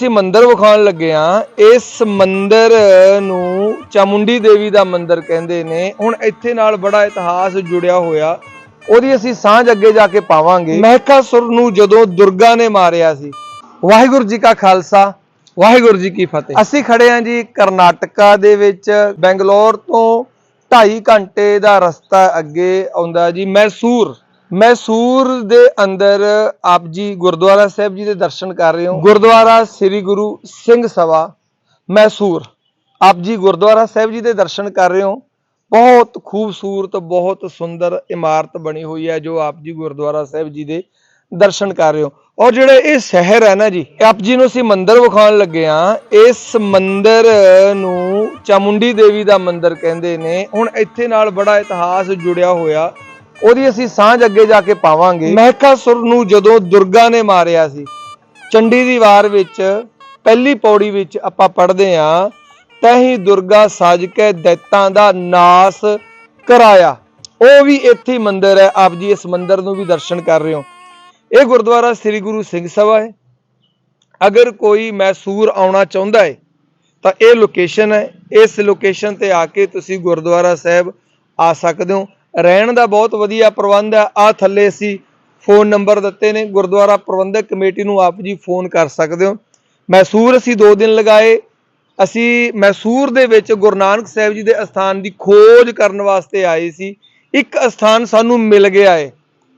ਅਸੀਂ ਮੰਦਿਰ ਵਿਖਾਉਣ ਲੱਗੇ ਆ। ਇਸ ਮੰਦਿਰ ਨੂੰ ਚਾਮੁੰਡੀ ਦੇਵੀ ਦਾ ਮੰਦਿਰ ਕਹਿੰਦੇ ਨੇ। ਹੁਣ ਇੱਥੇ ਨਾਲ ਬੜਾ ਇਤਿਹਾਸ ਜੁੜਿਆ ਹੋਇਆ। ਉਹਦੀ ਅਸੀਂ ਸਾਂਝ ਅੱਗੇ ਜਾ ਕੇ ਪਾਵਾਂਗੇ। ਮਹਿਕਾਸੁਰ ਨੂੰ ਜਦੋਂ ਦੁਰਗਾ ਨੇ ਮਾਰਿਆ ਸੀ। ਵਾਹਿਗੁਰੂ ਜੀ ਕਾ ਖਾਲਸਾ। ਵਾਹਿਗੁਰੂ ਜੀ ਕੀ ਫਤਿਹ। ਅਸੀਂ ਖੜੇ ਆਂ ਜੀ ਕਰਨਾਟਕਾ ਦੇ ਵਿੱਚ। ਬੈਂਗਲੌਰ ਤੋਂ 2.5 ਘੰਟੇ ਦਾ ਰਸਤਾ ਅੱਗੇ ਆਉਂਦਾ ਜੀ ਮੈਸੂਰ। ਮੈਸੂਰ ਦੇ ਅੰਦਰ ਆਪ ਜੀ ਗੁਰਦੁਆਰਾ ਸਾਹਿਬ ਜੀ ਦੇ ਦਰਸ਼ਨ ਕਰ ਰਹੇ ਹੋ। ਗੁਰਦੁਆਰਾ ਸ੍ਰੀ ਗੁਰੂ ਸਿੰਘ ਸਭਾ ਮੈਸੂਰ। ਆਪ ਜੀ ਗੁਰਦੁਆਰਾ ਸਾਹਿਬ ਜੀ ਦੇ ਦਰਸ਼ਨ ਕਰ ਰਹੇ ਹੋ। ਬਹੁਤ ਖੂਬਸੂਰਤ, ਬਹੁਤ ਸੁੰਦਰ ਇਮਾਰਤ ਬਣੀ ਹੋਈ ਹੈ ਜੋ ਆਪ ਜੀ ਗੁਰਦੁਆਰਾ ਸਾਹਿਬ ਜੀ ਦੇ ਦਰਸ਼ਨ ਕਰ ਰਹੇ ਹੋ। ਔਰ ਜਿਹੜਾ ਇਹ ਸ਼ਹਿਰ ਹੈ ਨਾ ਜੀ ਆਪ ਜੀ ਨੂੰ ਅਸੀਂ ਮੰਦਿਰ ਵਿਖਾਉਣ ਲੱਗੇ ਆ ਇਸ ਮੰਦਿਰ ਨੂੰ ਚਾਮੁੰਡੀ ਦੇਵੀ ਦਾ ਮੰਦਿਰ ਕਹਿੰਦੇ ਨੇ। ਹੁਣ ਇੱਥੇ ਨਾਲ ਬੜਾ ਇਤਿਹਾਸ ਜੁੜਿਆ ਹੋਇਆ। ਉਹਦੀ ਅਸੀਂ ਸਾਂਝ ਅੱਗੇ ਜਾ ਕੇ ਪਾਵਾਂਗੇ। ਮਹਿਕਾਸੁਰ ਨੂੰ ਜਦੋਂ ਦੁਰਗਾ ਨੇ ਮਾਰਿਆ ਸੀ, ਚੰਡੀ ਦੀ ਵਾਰ ਵਿੱਚ, ਪਹਿਲੀ ਪੌੜੀ ਵਿੱਚ ਆਪਾਂ ਪੜ੍ਹਦੇ ਆਂ ਤਹੀਂ ਦੁਰਗਾ ਸਾਜ ਕੇ ਦੈਤਾਂ ਦਾ ਨਾਸ ਕਰਾਇਆ। ਉਹ ਵੀ ਇੱਥੇ ਮੰਦਿਰ ਹੈ। ਆਪ ਜੀ ਇਸ ਮੰਦਿਰ ਨੂੰ ਵੀ ਦਰਸ਼ਨ ਕਰ ਰਹੇ ਹੋ। ਇਹ ਗੁਰਦੁਆਰਾ ਸ੍ਰੀ ਗੁਰੂ ਸਿੰਘ ਸਭਾ ਹੈ। ਅਗਰ ਕੋਈ ਮੈਸੂਰ ਆਉਣਾ ਚਾਹੁੰਦਾ ਹੈ, ਤਾਂ ਇਹ ਲੋਕੇਸ਼ਨ ਹੈ। ਇਸ ਲੋਕੇਸ਼ਨ ਤੇ ਆ ਕੇ ਤੁਸੀਂ ਗੁਰਦੁਆਰਾ ਸਾਹਿਬ ਆ ਸਕਦੇ ਹੋ। ਰਹਿਣ ਦਾ ਬਹੁਤ ਵਧੀਆ ਪ੍ਰਬੰਧ ਹੈ। ਆ ਥੱਲੇ ਅਸੀਂ ਫੋਨ ਨੰਬਰ ਦਿੱਤੇ ਨੇ। ਗੁਰਦੁਆਰਾ ਪ੍ਰਬੰਧਕ ਕਮੇਟੀ ਨੂੰ ਆਪ ਜੀ ਫੋਨ ਕਰ ਸਕਦੇ ਹੋ। ਮੈਸੂਰ ਅਸੀਂ 2 ਦਿਨ ਲਗਾਏ। ਅਸੀਂ ਮੈਸੂਰ ਦੇ ਵਿੱਚ ਗੁਰੂ ਨਾਨਕ ਸਾਹਿਬ ਜੀ ਦੇ ਅਸਥਾਨ ਦੀ ਖੋਜ ਕਰਨ ਵਾਸਤੇ ਆਏ ਸੀ। ਇੱਕ ਅਸਥਾਨ ਸਾਨੂੰ ਮਿਲ ਗਿਆ ਹੈ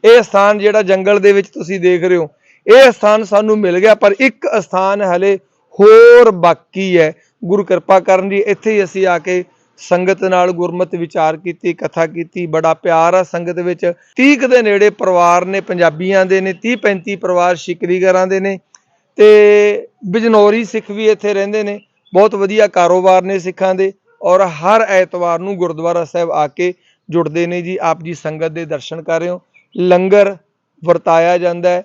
ਇਹ ਅਸਥਾਨ ਜਿਹੜਾ ਜੰਗਲ ਦੇ ਵਿੱਚ ਤੁਸੀਂ ਦੇਖ ਰਹੇ ਹੋ। ਇਹ ਅਸਥਾਨ ਸਾਨੂੰ ਮਿਲ ਗਿਆ, ਪਰ ਇੱਕ ਅਸਥਾਨ ਹਲੇ ਹੋਰ ਬਾਕੀ ਹੈ। ਗੁਰੂ ਕਿਰਪਾ ਕਰਨ ਦੀ ਇੱਥੇ ਹੀ ਅਸੀਂ ਆ ਕੇ ਸੰਗਤ ਨਾਲ ਗੁਰਮਤ ਵਿਚਾਰ ਕੀਤੀ, ਕਥਾ ਕੀਤੀ, ਬੜਾ ਪਿਆਰ ਆ ਸੰਗਤ ਵਿੱਚ। 30 ਕੁ ਦੇ ਨੇੜੇ ਪਰਿਵਾਰ ਨੇ, ਪੰਜਾਬੀਆਂ ਦੇ ਨੇ 30 35 ਪਰਿਵਾਰ ਸ਼ਿਕਰੀਗਰਾਂ ਦੇ ਨੇ ਤੇ ਬਿਜਨੌਰੀ ਸਿੱਖ ਵੀ ਇੱਥੇ ਰਹਿੰਦੇ ਨੇ। ਬਹੁਤ ਵਧੀਆ ਕਾਰੋਬਾਰ ਨੇ ਸਿੱਖਾਂ ਦੇ ਔਰ ਹਰ ਐਤਵਾਰ ਨੂੰ ਗੁਰਦੁਆਰਾ ਸਾਹਿਬ ਆ ਕੇ ਜੁੜਦੇ ਨੇ ਜੀ। ਆਪ ਜੀ ਸੰਗਤ ਦੇ ਦਰਸ਼ਨ ਕਰ ਰਹੇ ਹੋ। ਲੰਗਰ ਵਰਤਾਇਆ ਜਾਂਦਾ ਹੈ।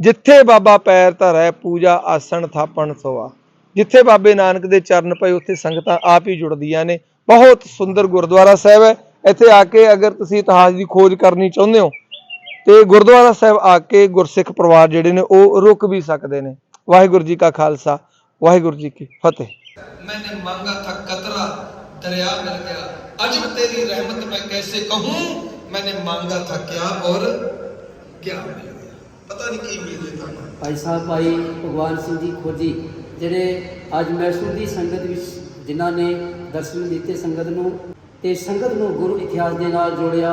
ਜਿੱਥੇ ਬਾਬਾ ਪੈਰ ਧਰੈ, ਪੂਜਾ, ਆਸਣ, ਥਾਪਣ, ਸਵਾ। ਜਿੱਥੇ ਬਾਬੇ ਨਾਨਕ ਦੇ ਚਰਨ ਪਏ, ਉੱਥੇ ਸੰਗਤਾਂ ਆਪ ਹੀ ਜੁੜਦੀਆਂ ਨੇ। ਬਹੁਤ ਸੁੰਦਰ ਗੁਰਦੁਆਰਾ ਸਾਹਿਬ ਹੈ। ਇੱਥੇ ਆ ਕੇ ਅਗਰ ਤੁਸੀਂ ਇਤਿਹਾਸ ਦੀ ਖੋਜ ਕਰਨੀ ਚਾਹੁੰਦੇ ਹੋ ਤੇ ਗੁਰਦੁਆਰਾ ਸਾਹਿਬ ਆ ਕੇ ਗੁਰਸਿੱਖ ਪਰਿਵਾਰ ਜਿਹੜੇ ਨੇ ਉਹ ਰੁਕ ਵੀ ਸਕਦੇ ਨੇ। ਵਾਹਿਗੁਰੂ ਜੀ ਕਾ ਖਾਲਸਾ ਵਾਹਿਗੁਰੂ ਜੀ ਕੀ ਫਤਿਹ। ਮੈਨੇ ਮੰਗਾ ਥਾ ਕਤਰਾ ਦਰਿਆ ਮਿਲ ਗਿਆ। ਅਜਬ ਤੇਰੀ ਰਹਿਮਤ ਮੈਂ ਕੈਸੇ ਕਹੂੰ? ਮੈਨੇ ਮੰਗਾ ਥਾ ਕਿਆ ਔਰ ਕਿਆ ਪਤਾ ਨਹੀਂ ਕੀ ਮਿਲ ਗਿਆ ਭਾਈ ਸਾਹਿਬ ਭਾਈ ਭਗਵਾਨ ਸਿੰਘ ਜੀ ਖੋਜੀ ਜਿਹੜੇ ਅੱਜ ਮੈਸੂਰ ਦੀ ਸੰਗਤ ਵਿੱਚ ਜਿਨ੍ਹਾਂ ਨੇ ਦਰਸ਼ਨ ਦਿੱਤੇ ਸੰਗਤ ਨੂੰ ਤੇ ਸੰਗਤ ਨੂੰ ਗੁਰੂ ਇਤਿਹਾਸ ਦੇ ਨਾਲ ਜੋੜਿਆ।